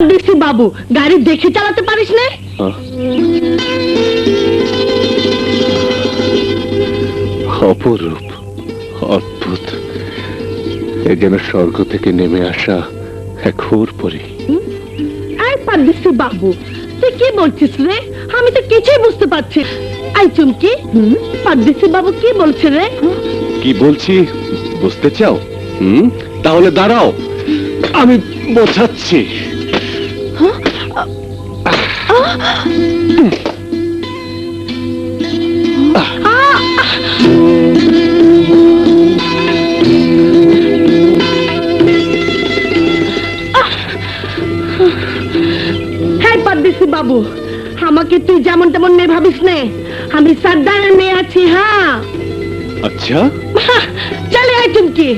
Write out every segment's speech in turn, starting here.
দেখছি বাবু গাড়ি দেখে চালাতে পারিস না। অপরূপ অদ্ভুত। এ যেন স্বর্গ থেকে নেমে আসা এক হুর পরি পারদিসি বাবু তুই কি বলছিস রে? আমি তো কিছুই বুঝতে পারছি আই চুমকি পারদিসি বাবু কি বলছে রে? কি বলছি? বুঝতে চাও? হুম? তাহলে দাঁড়াও। আমি বোঝাচ্ছি। বাবু আমাকে তুই যেমন তেমন মেয়ে ভাবিস নে আমি সর্দারের মেয়ে আছি হ্যাঁ আচ্ছা চলে আয় চুমকি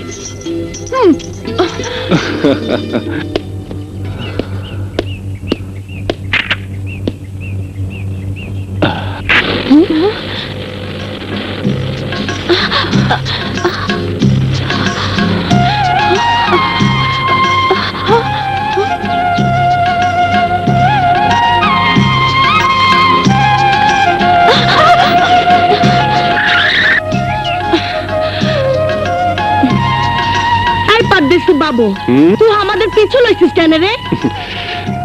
বাবু? তুই আমাদের পিছু লইছিস কেন রে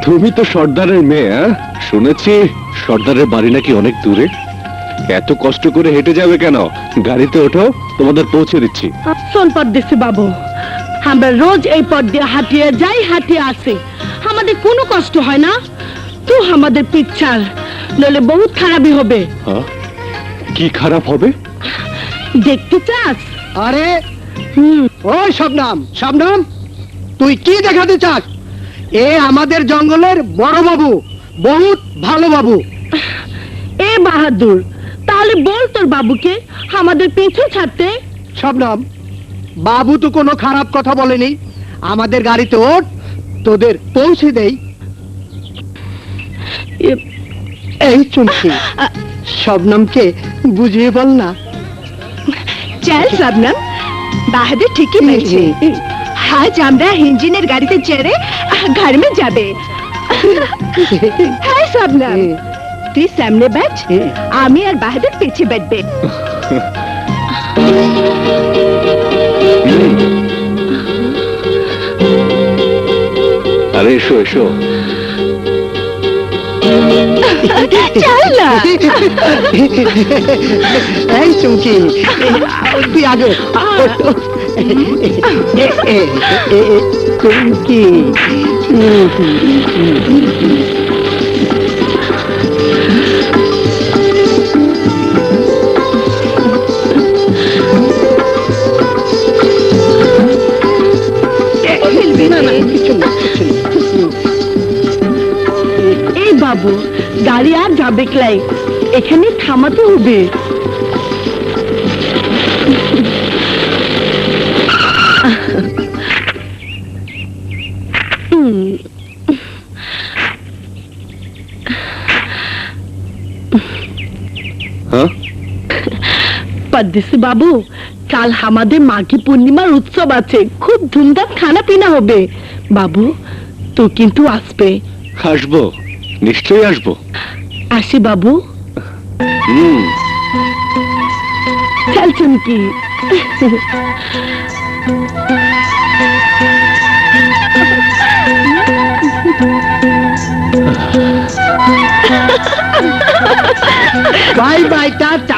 তুমি তো সর্দারের মেয়ে হ্যাঁ? শুনেছি সর্দারের বাড়ি নাকি অনেক দূরে এত কষ্ট করে হেঁটে যাবে কেন? গাড়িতে ওঠো তোমাদের পৌঁছে দিচ্ছি। শোন পদ্মেশী বাবু আমরা রোজ এই পথ দিয়ে হাঁটিয়ে যাই হাঁটিয়ে আসি। আমাদের কোনো কষ্ট হয় না। তুই আমাদের পিচ্ছার নইলে বহুত খারাপই হবে। হ্যাঁ? কি খারাপ হবে? দেখতে চাস? আরে হুম। ওই শবনাম শবনাম তুই কি দেখাতে চাস? এ আমাদের জঙ্গলের বড় বাবু বহুত ভালো বাবু। এ বাহাদুর তাহলে বল তোর বাবুকে আমাদের পিছু ছাড়তে। শবনাম বাবু তো কোনো খারাপ কথা বলেনি। আমাদের গাড়িতে ওঠ তোদের পৌঁছে দেই। এই চুমকি শবনমকে বুঝিয়ে বল না। চল শবনম বাহাদুর ঠিকই বলছে। আজ আমরা ইঞ্জিনের গাড়িতে চেড়ে ঘর মে যাবে। হ্যাঁ শবনম তুই সামনে ব্যাচ আমি আর বাহাদুর পেছে ব্যাটবে আরে এসো এসো আগে চুমকি বাবু গাড়ি আর যাবে ক্লাই এখানে থামাতে হবে। হ্যাঁ? পদ্মেশী বাবু কাল আমাদের মাঘী পূর্ণিমার উৎসব আছে। খুব ধুমধাম খানা পিনা হবে। বাবু তো কিন্তু আসবে। আসব। নিশ্চয়ই আসব। আসি বাবু। হুম। চল কি? Bye bye tata